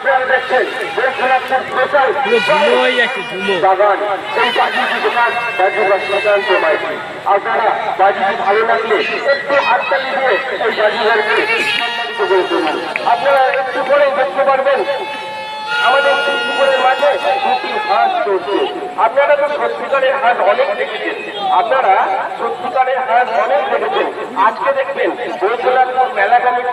আপনারা দেখছেন বৈদ্যনাথপুর স্পেশাল ধুলোই আছে ধুলো। বাগান এই বাজিটি দোকান বাজি বা সুশান্ত আপনারা বাজিটি ভালো লাগলে একটু হাততালি দিয়ে এই বাজিঘরকে সম্মানিত করে তুলুন। আপনারা একটু দেখতে পারবেন আমাদের পুকুরের মাঝে দুটি হাঁস চলছে আপনারা তো সত্যিকারের হাঁস অনেক দেখেছেন। আপনারা সত্যিকারের হাঁস অনেক দেখেছেন। আজকে দেখবেন বৈদ্যনাথপুর মেলা কমিটি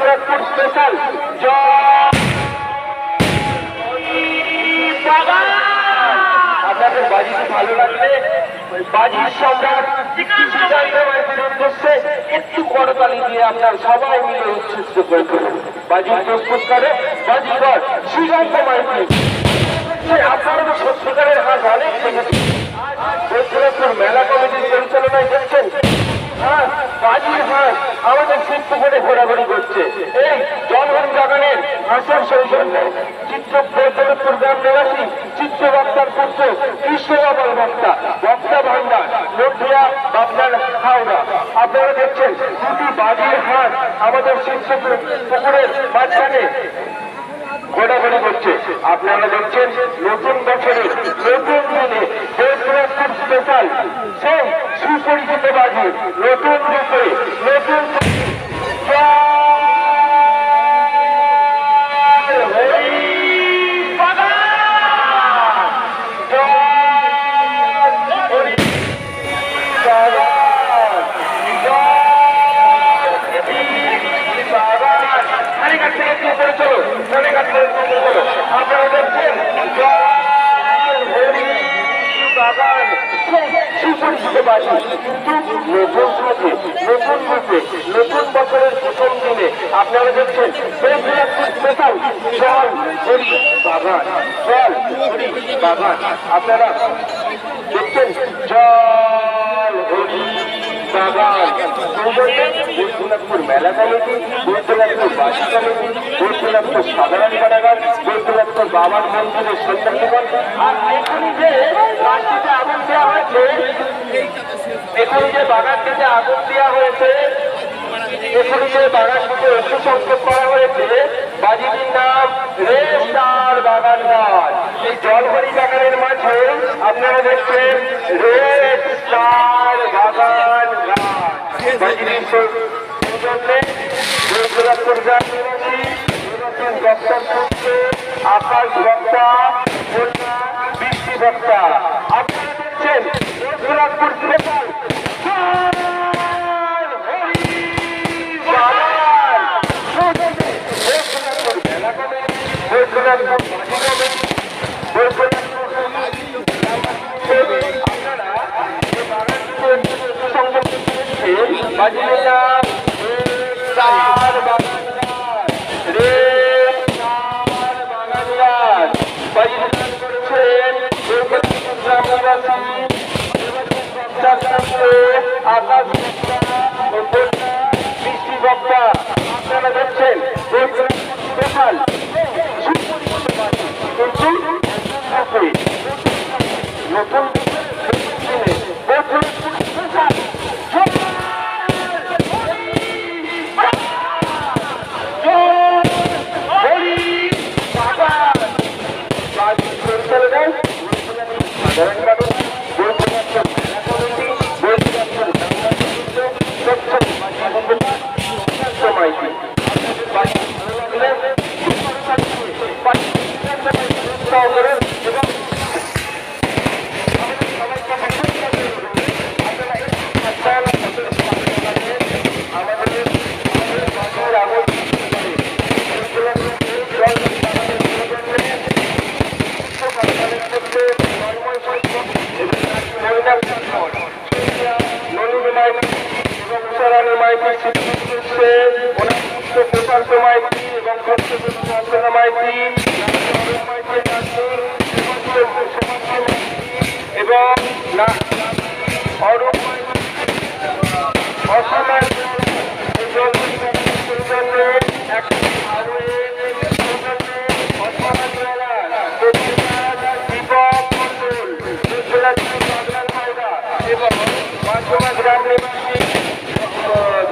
বৈদ্যনাথপুর স্পেশাল আপনাদের বাজিটি ভালো লাগলে বাজির সম্রাট একটু করতালি দিয়ে আপনার সবাই মিলে উচ্ছ্বস্ত করে বাজির প্রস্তুত করে বাজিঘর সিদ্ধান্ত মাইতি আপনারা সত্যিকারের হাত অনেক দেখেছেন। মেলা কমিটির পরিচালনায় দেখছেন হ্যাঁ আমাদের শিল্প করে ঘোরাঘুরি করছে। এই জনগণ বাগানের হাঁসের সৌজন্যে চিত্র বৈদ্যনাথপুর গ্রাম নিবাসী চিত্র বক্তার পুত্র কৃষ্ণবাবল বক্তা বক্তা ভান্ডার নদিয়া বাবনার হাওড়া। আপনারা দেখছেন, দুটি বাজির হাঁস আমাদের শিল্প পুকুরের মাঝখানে ঘোরাঘুরি করছে। আপনারা দেখছেন কিন্তু নতুন সাথে নতুন রূপে নতুন বছরের প্রথম দিনে আপনারা দেখছেন স্পেশাল জল হরি বাগান জল আপনারা দেখছেন জল হরি বৈদ্যনাথপুর মেলা কমিটি বৈদ্যনাথপুর বাসী সাধারণ কারাগার বাবার মন্দিরের সন্তান আর এখানে যে রাস্তাতে আগুন দেওয়া হয়েছে এখন যে বাগানটিতে আগুন দেওয়া হয়েছে, এখানে যে বাগানটিতে একটু সংযোগ করা হয়েছে বাজিটির নাম রেস্টার বাগান গাছ। এই জলহরি বাগানের মাঝে আপনারা দেখছেন বাগান নির্বাচন দপ্তর পুত্র আকাশ বক্তা বৃষ্টি বক্তা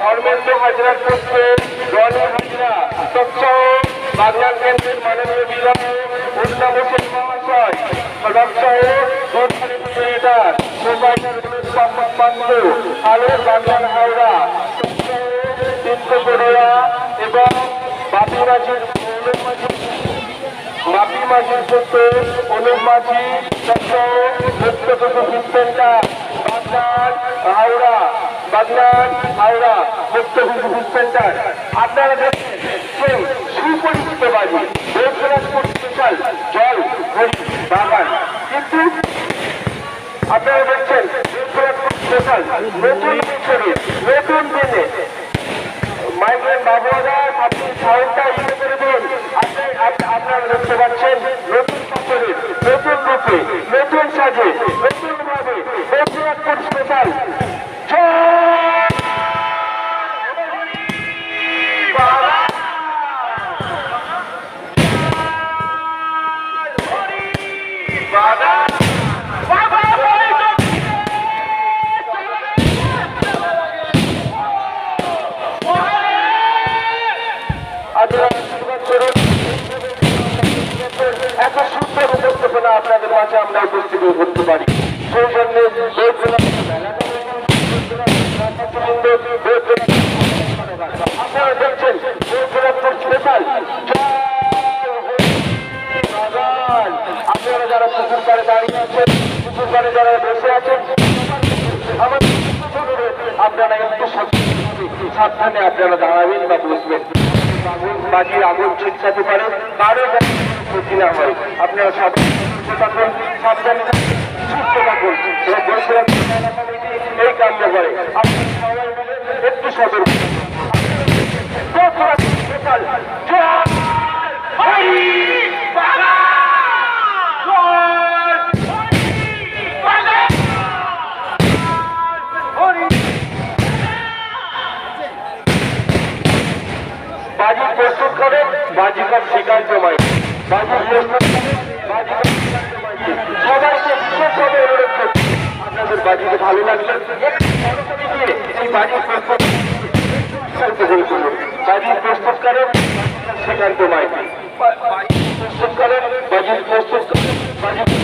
ধর্মেন্দ্র হাজরা করছে রনি হাজরা তৎসহ বাগনান কেন্দ্রের মাননীয় বিধায়ক উল্লাম হোসেন মহাশয় তৎসহ ক্রিয়েটার সোসাইটির মোহাম্মদ পান্ড আলো হাওড়া তৎসহ এবং বাপি মাঝির মাপি মাঝির পুত্র অনুপ মাঝি তৎসহ মুক্ত শিশু সেন্টার বাগনান হাওড়া বাগনান হাওড়া মুক্ত সেন্টার আপনারা দেখছেন সুপরিচিত বাজি রঘুনাথপুর স্পেশাল জল বাগান কিন্তু আপনারা দেখছেন নতুন ছবি, নতুন দিনে। মাইগ্রেন বাবুরা আপনি সাউন্ডটা ইয়ে করে দিন। আপনি, আপ- আপনারা দেখতে পাচ্ছেন নতুন ছবি, নতুন রূপে, নতুন সাজে, নতুন ভাবে, নতুন স্পেশাল। জয়! এত সুন্দর উপস্থাপনা আপনাদের মাঝে আমরা উপস্থিত করতে পারি। সেই জন্য আপনারা দেখছেন আপনারা যারা পুকুর দাঁড়িয়ে আছেন, পুকুর যারা বসে আছেন আপনারা একটু সাবধানে- আপনারা দাঁড়াবেন বা বসবেন। আগুন বাজির আগুন ছিটকাতে পারে। কারও ক্ষতি না হয় আপনারা সাবধানে থাকুন, সুস্থ থাকুন এবং এই কাজটা করে আপনি একটু সতর্ক বৈকুণ্ঠ স্পেশাল জয় হরি বাবা জয় বাবা হরি বাজি প্রস্তুত করে বাজিকার শ্রীকান্ত মাই বাজি প্রস্তুত করে বাজিকার শ্রীকান্ত মাইতি সবাইকে বিশেষভাবে অনুরোধ করছি আপনাদের বাজিতে ভালো লাগলে এই বাজি প্রস্তুত বাজি প্রস্তুত করে শ্রীকান্ত মাইতি। প্রস্তুত করেন বাজি প্রস্তুত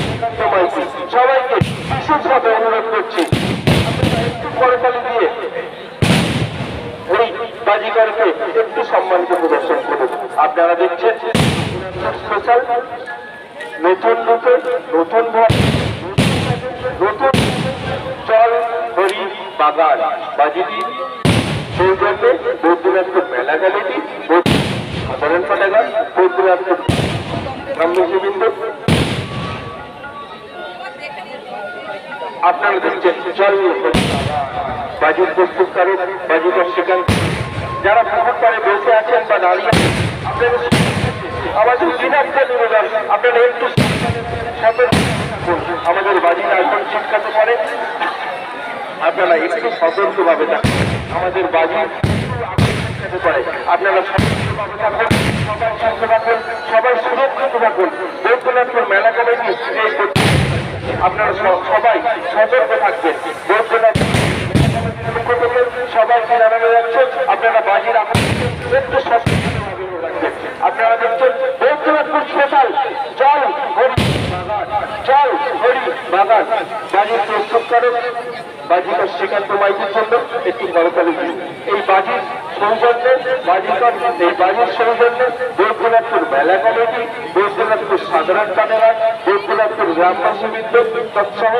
শ্রীকান্ত মাইতি। সবাইকে বিশেষভাবে অনুরোধ করছি। একটু করতালি দিয়ে ওই বাজিকারকে একটু সম্মানিত প্রদর্শন করুন। আপনারা দেখছেন স্পেশাল নতুন রূপে নতুন ভাবে বাগান বাজিটি সৌজন্যে বৌদ্ধনাথপুর মেলা কমিটি সাধারণ পাঠাগার বৌদ্ধনাথপুর ব্রাহ্মণবৃন্দ আপনারা দেখছেন হরি বাজির প্রস্তুতকারক বাজিকার সেখান যারা পুকুর পাড়ে বসে আছেন বা দাঁড়িয়ে আপনাদের আমাদের দিনার্থে নিবেদন আপনারা একটু সতর্ক আমাদের বাজিটা এখন শিক্ষাতে পারে আপনারা একটু সতর্কভাবে থাকুন। আমাদের বাজি শিক্ষাতে পারে আপনারা সতর্কভাবে থাকুন, সবাই সবাই সুরক্ষিত থাকুন। বৈদ্যনাথপুর মেলা কমিটি আপনারা সবাই সতর্ক থাকবেন। বৈদ্যনাথ পক্ষ সবাইকে জানানো যাচ্ছে, আপনারা বাজির একটু সচেতনভাবে রাখবেন আপনারা দেখছেন বৈদ্যনাথপুর স্পেশাল জল হরি বাগান, জল হরি বাগান। বাজির বাজিকার শ্রীকান্ত মাইতির জন্য একটি বড়তালি দিন। এই বাজির সৌজন্যে বাজিকার এই বাজির সৌজন্যে বৈদ্যনাথপুর মেলা কমিটি, বৈদ্যনাথপুর সাধারণ কানেরায় বৈদ্যনাথপুর গ্রামবাসী বিদ্যুৎ তৎসহ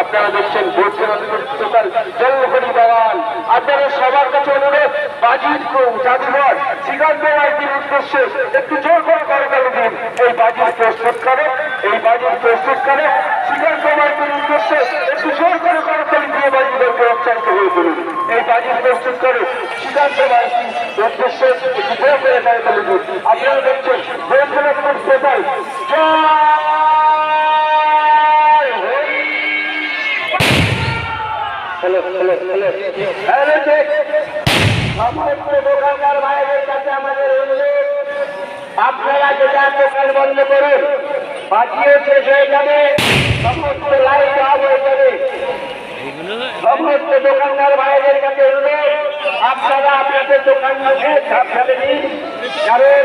আপনারা দেখছেন টোটাল জলহরি বাগান আপনারা সবার কাছে অনুরোধ, বাজির জাদুঘর, শ্রীকান্ত মাইতির উদ্দেশ্যে একটু জোর করে করে দিন। এই বাজির প্রস্তুত করে। এই বাজির প্রস্তুত করে শিকার সমাজের উদ্দেশ্যে একটু জোর করে করতালি দিয়ে বাজিদেরকে উৎসাহিত হয়ে তুলুন। এই বাজির প্রস্তুত করে শিকার সমাজের উদ্দেশ্যে একটু জোর করে করতালি দিন আপনারা দেখছেন জয় Hari! Hello hello hello hello check দোকানদার ভাইদের আপনারা যেটা দোকান বন্ধ করুন বাকিও শেষ হয়ে যাবে সমস্ত লাইট অফ হয়ে যাবে সমস্ত দোকানদার ভাইদের কাছে অনুরোধ আপনারা আপনাদের দোকান মুখে ঝাঁপ কারণ